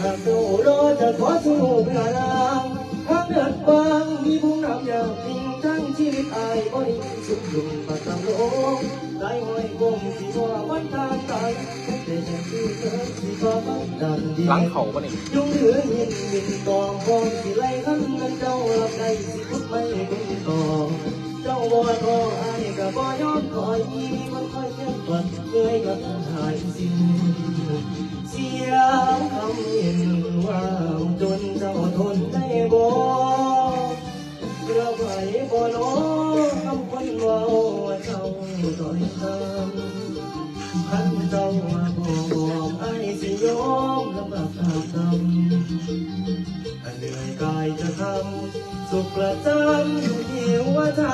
หากดูรอจะขอสู้เพื่อรางหากเดินบางมีภูมินำอย่างจริงทั้งชีวิตอายบ่ได้มีสุขยุ่งมาตามโลกหลายห้อยกงสิว่าวันทางตายแต่ยังคือเธอสิว่ามันดันดีหลังเขาปะนี่ยุ่งเหลือยินยินตองพองสิไล่ขันกันเจ้ารับได้สิพุดไม่เป็นต่อเจ้าบ่ทออายก็บ่ยอมคอยอีมันคอยเจ็บปวดเคยก็หายสิ้นเสียงคำเห็น ว่างจนเจ้าทนได้บ่เรือไหวบ่น้อคำคนเว่าเจ้าต่อยตามพันเจ้ามาบอกไอ้สิยอมลำบากตามกรรมอันเหนื่อยกายจะทำสุขประจำอยู่ที่หัวใจ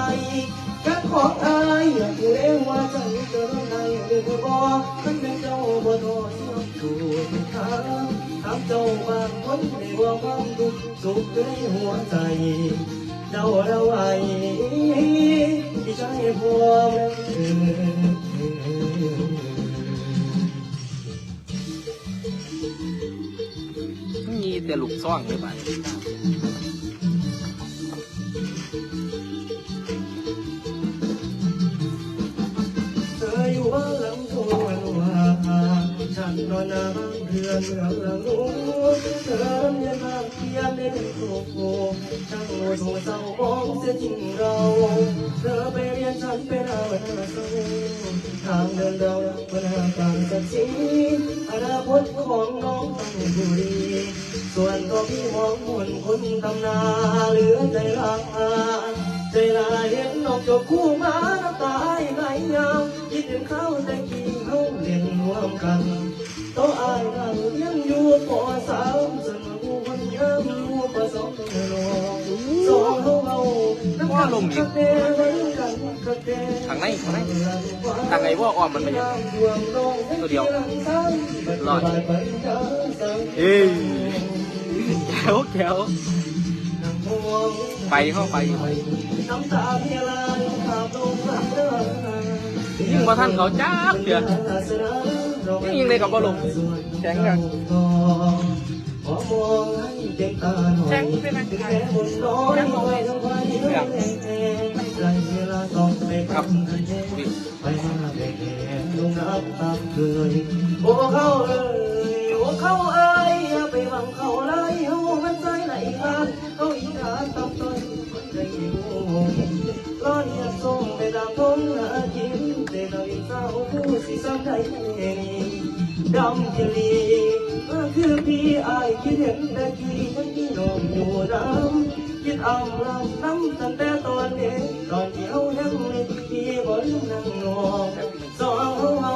กับของอายอยากดูเองว่าใจจะร้องไห้หรือบ่างถามเจ้าบางคนได้ว่าความทุกข์สุขในหัวใจเจ้าราไว้ที่ใจพวงเออมีแต่ลูกซ่องเลยบ้านเธออยู่บ้านหลังสวนว่าฉันนอนน้ำ อนเมืองลังนู้เธอเรียนมาเพียงได้โอ้โหช่างโง่โถเศร้ามองเสียจริงเรา เธอไปเรียนฉันไปดานาเศร้าทางเดินเราปัญหาต่างกันสิอนาคตของน้องต้องดูดี ส่วนตัวพี่มองมนคนตำนาเหลือใจลาใจลาเห็นนกจบคู่มาน้ำตาไหลยา ถึงเขาแต่กี้เขาเล่นร่วมกันโตอายนั่งเลี้ยงอยู่ปอสามสนผู้คนยังรู้ประสบการณ์สองเขาเอาน้ำกันกระเตะไว้กันกระเตะทางไหนทางไหนทางไหนว่าออมมันไปยังตัวเดียวรอดเอ้ยแก้วแก้วไปเข้าไปน้ำตาเพียลายขาบลงหลังเดิน ยิ่งว่าท่านเขาจ้าเดือดยิ่งยิงเลยกับบอลลงแข็งกันแข็งเป็นอะไรแข็งบนน้อยน้อยทั้งไว้ทั้งแข็งใจเวลาต้องไปครับไปมาแดงลงน้ำตาเคยโอ้เขาเอ้ยโอ้เขาเอ้ยอย่าไปหวังเขาเลยเฮามันใจไหลกันเขาอีกาตับต้น ดำกิลีมาคือพี่อายคิดเห็นแต่กี้ยังพี่น้องอยู่น้ำคิดเอาเราน้ำตั้งแต่ตอนเด็กตอนที่เอายังเล็กพี่บ่ลืมนั่งนอนสองเฮาเฮา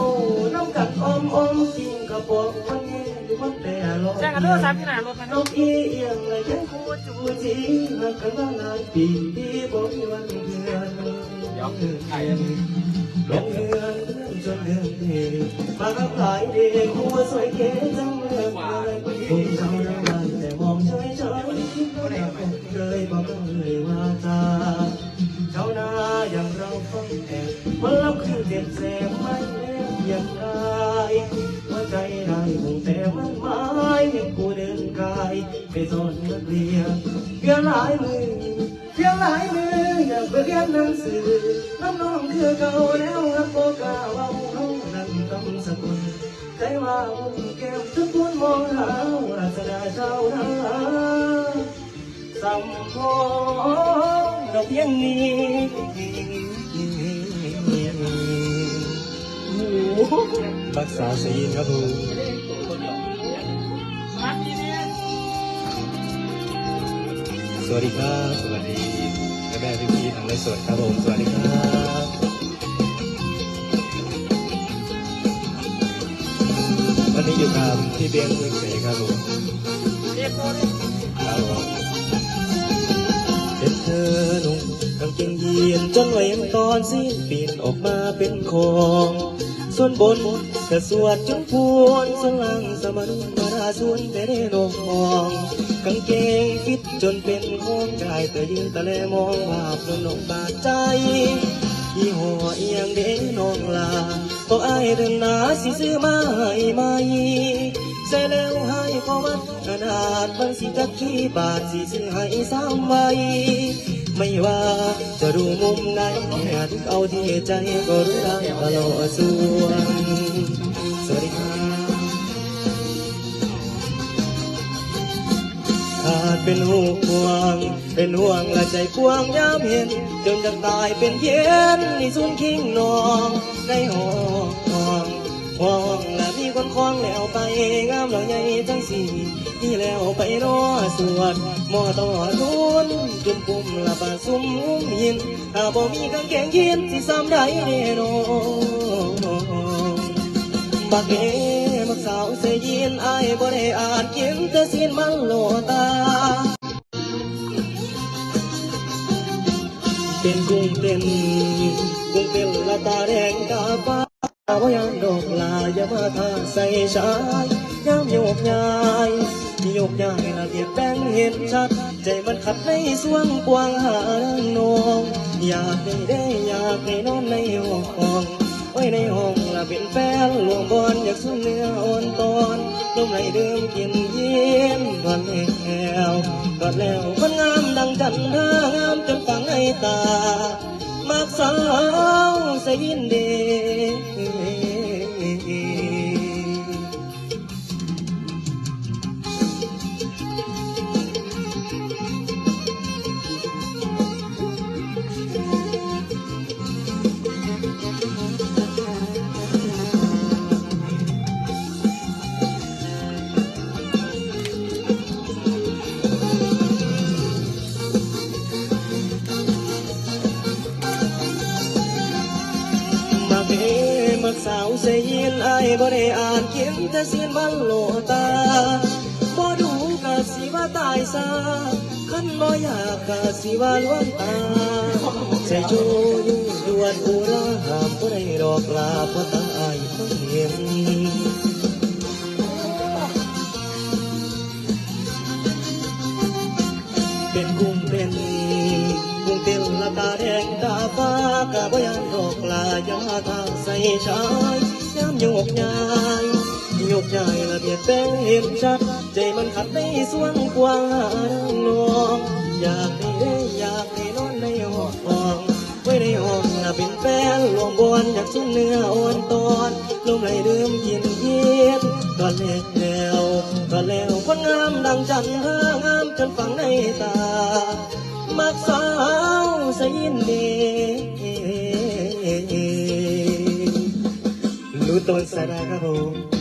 น้ำกัดอมอมกินกระปองมันเย็นมันแต่ลอยแจ้งกันด้วยซ้ำที่ไหนรถมันนกอีเอียงเลยยังคูจูจีมันกันมาหลายปีที่บ่มีวันเดือนเดี๋ยวไอ้ลงเดือน จนเดือนเดีมากับหลายเด็กคู่สวยเก๋จังเลยผมจำได้แต่มองเฉยเฉยเคยบอกเลยว่าตาชาวนาอย่างเราต้องแอบมันรับคือเจ็บแสบไม่เล่นอย่างไรว่าใจได้คงแต่มันไม้เห็นกูเดินกายไปสอนนักเรียนเพียงหลายมือเพียงหลายมือ ไปเรียนหนังสือน้ำน้องคือเก่าแล้วรักโบกาเว่าเขานั่นต้องสกุลใจว่าอุ่นแก้มทุกคนมองหาวาสนาเจ้านาสัมพงเราเพียงนี้รักษาศีลครับผมสวัสดีครับ สวัสดี พี่พี่ๆทางในสวนครับผมสวัสดีครับวันนี้อยู่กับพี่เบียงเมืองเสครับผมเรียกโทษครับผมเด็กเธอหนุ่งกางเกงยีนจนไหวยังตอนสิ้นปีนออกมาเป็นของส่วนบนกระสวดจนพวนสล่างสมานมาราส่วนแต่ได้นองมองกางเกงฟิ จนเป็นของกายแต่ยืนตะเลมองภาพน้องน้องบาดใจยี่ห้อเอียงเด้น้องลาก็อายเดินหนาสิซื้อมาให้ไหมเสียแล้วให้พอวัดขนาดบางสิจักขี้บาทสิซื้อให้สามใบไม่ว่าจะดูมุมไหนแค่ทุกเอาที่ใจก็รู้ได้ตลอดส่วนสวัสดีครับ เป็นห่วง เป็นห่วงและใจพวงยามเห็น จนจะตายเป็นเย็นนี่สุนคิงนองในห้องห้องและมีคนคล้องแล้วไปงามเหล่าใหญ่ทั้งสี่ที่แล้วไปรอสวดหมอต่อทุนจนปุ่มละบาซุ่มอุ้มหินถ้าบ่มีกางเกงยีนสิซ้ำได้แน่นอนบักเอมักสาวเสยยินไอ้ายบ่ได้อาจกินแต่สินมันโลตา เป็นกุ้งเต้นกุ้งเต้นละตาแดงตาฟ้าบ่ยามดอกลาอย่ามาทาใส่ชายยามโยกยายโยกยายละเอียดแป้งเห็นชัด ใจมันขัดในสวงกวางหานนองอยากได้ได้อยากให้นอนในห้องไว้ในห้องละเป็นแฟนหลวงบอลอยากสุ่มเนื้ออ่อนตอนลมไหลเดิมกินเย็นก่อนแล้วก่อนแล้วมันงามดังจันทรางามจัน ตา มากสาวสยินเด สาวเสียยินไอ้บ่ได้อ่านเขียนแต่เสียนมันโลตาบ่ดูกะสิว่าตายซาคันบ่อยากกะสิว่าล้วนตาใส่โจอยู่ดวนอุราหามบ่ได้ดอกลาเพราะตาอ้ายเพิ่งเห็นเป็นกุ้งเป็นกุ้งเต็มละตาแดงตาฟ้ากะบ่ยังดอกลายาทางใส่ชาย ยามโยกย้ายโยกย้ายละเบียดแป้งเห็นชัด ใจมันขัดในสวงกว้างนองอยากให้ได้อยากให้นอนในห้องฟองไว้ในห้องน่ะเป็นแฟนรวมบวนอยากชุ่มเนื้ออ่อนตอนลมไหลเดิมเย็นเย็นก็แล้วก็แล้วคนงามดังจันทรางามจนฝังในตามักสาวสยินดี รู้ต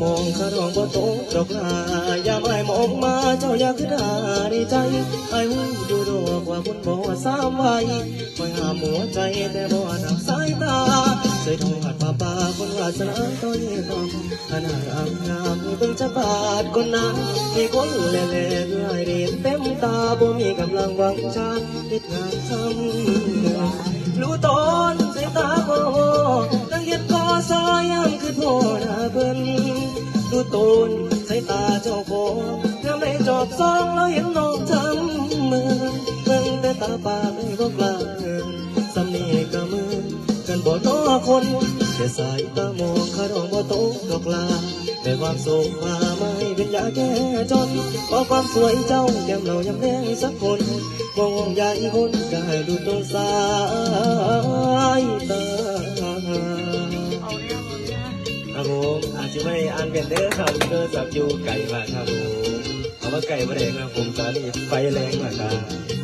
มองข้ารองบ่ตกดอกลาอย่าไม่มองมาเจ้าอยากขึ้นหาในใจไอ้หูดูดอกว่าคุณบอกว่าสามไว้คอยหามหัวใจแต่บ่นับสายตาเคยทองหัดป่าป่าคนว่าสนาต้นต้องขนาดอ่างงามเบิ่งจะบาดคนนั้นมีคนเล่เล่เรื่อยเรียนเต็มตาบ่มีกำลังวังชาติดงานทำ รู้ตอนสายตาโบตั้งเฮ็ดกอซอยยามคือโทษหาเพิ่นรู้ตนสายตาเจ้าของยาได้จอบซองแล้วเห็นน้องทำมือเบิ่งแต่ตาปากไม่บอกลาเอินสำเนียกะมือกันบ่น้อคนแต่สายตามองข้าดองบ่โตกดอกลาแต่ความสุขมาม่ เป็นยาแก้จนขอความสวยเจ้าแก้มเรายังแดงสักคนมองห่คนก็ให้ดูต้นสายตาเอเนี่ยเอเครับผมอาจจะไม่อ่านเป็นเด้อครับเด้อสับอยู่ไก่มาครับผมเอาว่าไก่มาแดงครับผมตอนนี้ไฟแรงมากครับ